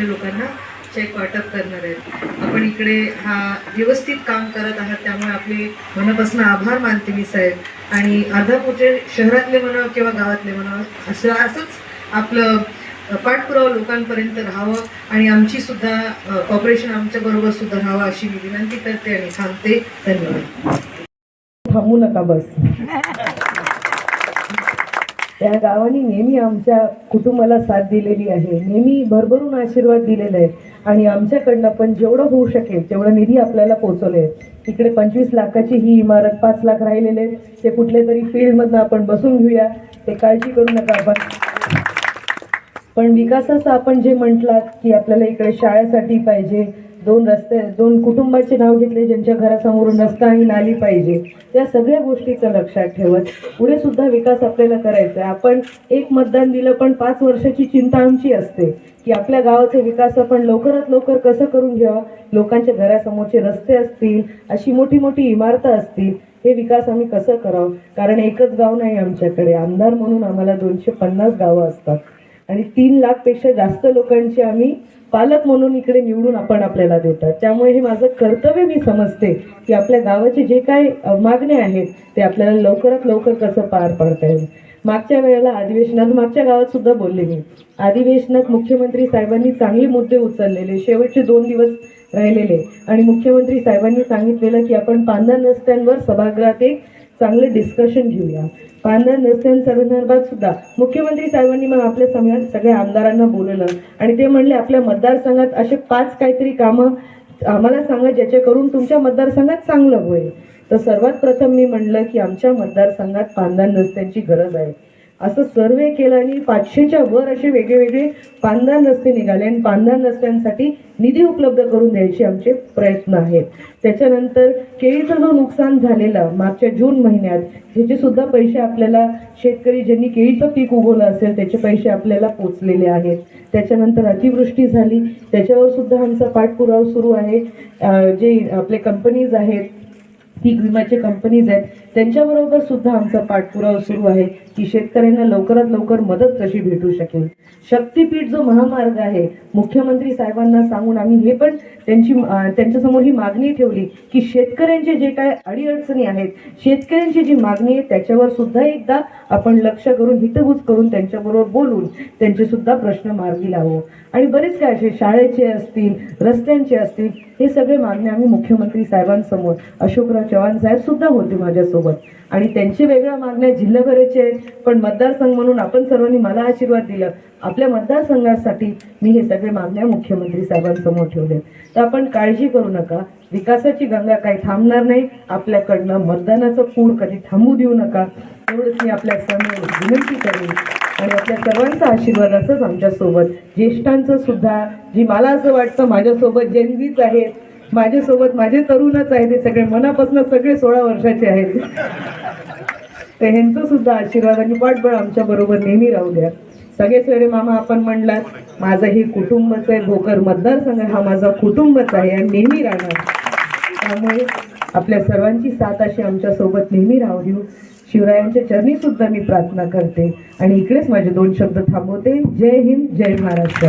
लोकांना चेक वाटप करणार आहेत. आपण इकडे हा व्यवस्थित काम करत आहात त्यामुळे आपले मनापासून आभार मानते मी साहेब. आणि अर्धापूरचे शहरातले म्हणा किंवा गावातले म्हणा असं असंच आपलं पाठपुरावा लोकांपर्यंत राहावं आणि आमची सुद्धा कॉपरेशन आमच्या बरोबर सुद्धा राहावं अशी मी विनंती करते आणि सांगते धन्यवाद. थांबू नका बस. त्या गावाने नेहमी आमच्या कुटुंबाला साथ दिलेली आहे. नेहमी भरभरून आशीर्वाद दिलेला आहे आणि आमच्याकडनं पण जेवढं होऊ शकेल तेवढं निधी आपल्याला पोचवलं आहे तिकडे पंचवीस लाखाची ही इमारत पाच लाख राहिलेले ते कुठल्या तरी फील्डमधनं आपण बसून घेऊया. ते काळजी करू नका आपण. पण विकासाचं आपण जे म्हटलात की आपल्याला इकडे शाळेसाठी पाहिजे दोन रस्ते दोन कुटुंबाचे नाव घेतले ज्यांच्या घरासमोरून रस्ता आणि नाली पाहिजे. त्या सगळ्या गोष्टीचं लक्षात ठेवत पुढे सुद्धा विकास आपल्याला करायचा आहे. आपण एक मतदान दिलं पण पाच वर्षाची चिंता आमची असते की आपल्या गावाचा विकास आपण लवकरात लवकर कसं करून घ्यावा? लोकांच्या घरासमोरचे रस्ते असतील अशी मोठी मोठी इमारतं असतील हे विकास आम्ही कसं करावं? कारण एकच गाव नाही आमच्याकडे. आमदार म्हणून आम्हाला दोनशे पन्नास गावं असतात. आणि तीन लाखपेक्षा जास्त लोकांचे आम्ही पालक म्हणून इकडे निवडून आपण आपल्याला देतात. त्यामुळे हे माझं कर्तव्य मी समजते की आपल्या गावाचे जे काय मागणे आहेत ते आपल्याला लवकरात लवकर कसं पार पाडता येईल. मागच्या वेळेला अधिवेशनात मागच्या गावात सुद्धा बोलले मी अधिवेशनात मुख्यमंत्री साहेबांनी चांगले मुद्दे उचललेले शेवटचे दोन दिवस राहिलेले. आणि मुख्यमंत्री साहेबांनी सांगितलेलं की आपण पांढर रस्त्यांवर सभागृहात एक चांगलं डिस्कशन घेऊया. पांढर नसल्यासंदर्भात सुद्धा मुख्यमंत्री साहेबांनी मग आपल्यासमोर सगळ्या आमदारांना बोलवलं. आणि ते म्हणले आपल्या मतदारसंघात असे पाच काहीतरी कामं आम्हाला सांगा ज्याच्याकरून तुमच्या मतदारसंघात चांगलं होईल. तर सर्वात प्रथम मी म्हणलं की आमच्या मतदारसंघात पांढर रस्त्यांची गरज आहे. असं सर्वे केलं आणि पाचशेच्या वर असे वेगळे वेगळे पांढर रस्ते निघाले आणि पानदान रस्त्यांसाठी निधी उपलब्ध करून द्यायचे आमचे प्रयत्न आहेत. त्याच्यानंतर केळीचं जो नुकसान झालेलं मागच्या जून महिन्यात ह्याचे सुद्धा पैसे आपल्याला शेतकरी ज्यांनी केळीचं पीक उगवलं असेल त्याचे पैसे आपल्याला पोचलेले आहेत. त्याच्यानंतर अतिवृष्टी झाली. त्याच्यावर सुद्धा आमचा पाठपुरावा सुरू आहे. जे आपले कंपनीज आहेत पीक विम्याचे कंपनीज आहेत. त्यांच्याबरोबर सुद्धा आमचा पाठपुरावा सुरू आहे की शेतकऱ्यांना लवकरात लवकर मदत कशी भेटू शकेल. शक्तीपीठ जो महामार्ग आहे मुख्यमंत्री साहेबांना सांगून आम्ही हे पण त्यांची त्यांच्यासमोर ही मागणी ठेवली की शेतकऱ्यांचे जे काय अडीअडचणी आहेत शेतकऱ्यांची जी मागणी आहे त्याच्यावर सुद्धा एकदा आपण लक्ष करून हितगुज करून त्यांच्याबरोबर बोलून त्यांचे सुद्धा प्रश्न मार्गी लावू. आणि बरेच काय असे शाळेचे असतील रस्त्यांचे असतील हे सगळे मागणे आम्ही मुख्यमंत्री साहेबांसमोर. अशोकराव चव्हाण साहेब सुद्धा होते माझ्यासोबत. आणि त्यांची वेगळ्या मागण्या जिल्हाभराचे आहेत पण मतदारसंघ म्हणून आपण सर्वांनी मला आशीर्वाद दिला. आपल्या मतदारसंघासाठी मी हे सगळे मागण्या मुख्यमंत्री साहेबांसमोर ठेवले. तर आपण काळजी करू नका. विकासाची गंगा काही थांबणार नाही. आपल्याकडनं मतदानाचं पूर कधी थांबू देऊ नका. एवढंच मी आपल्यासमोर विनंती करेन. आणि आपल्या सर्वांचा आशीर्वाद असंच आमच्यासोबत. ज्येष्ठांचं सुद्धा जी मला असं वाटतं माझ्यासोबत जेनजीच आहेत माझ्यासोबत माझे तरुणच आहेत हे सगळे मनापासून सगळे सोळा वर्षाचे आहेत. तर ह्यांचं सुद्धा आशीर्वाद आणि पाठबळ आमच्या बरोबर नेहमी राहू द्या. सगळे सगळे मामा आपण म्हणलात माझं हे कुटुंबच आहे भोकर मतदारसंघ हा माझा कुटुंबच आहे आणि नेहमी राहणार. त्यामुळे आपल्या सर्वांची साथ अशी आमच्यासोबत नेहमी राहू देऊ. शिवरायांच्या चरणी सुद्धा मी प्रार्थना करते. आणि इकडेच माझे दोन शब्द थांबवते. जय हिंद जय महाराष्ट्र.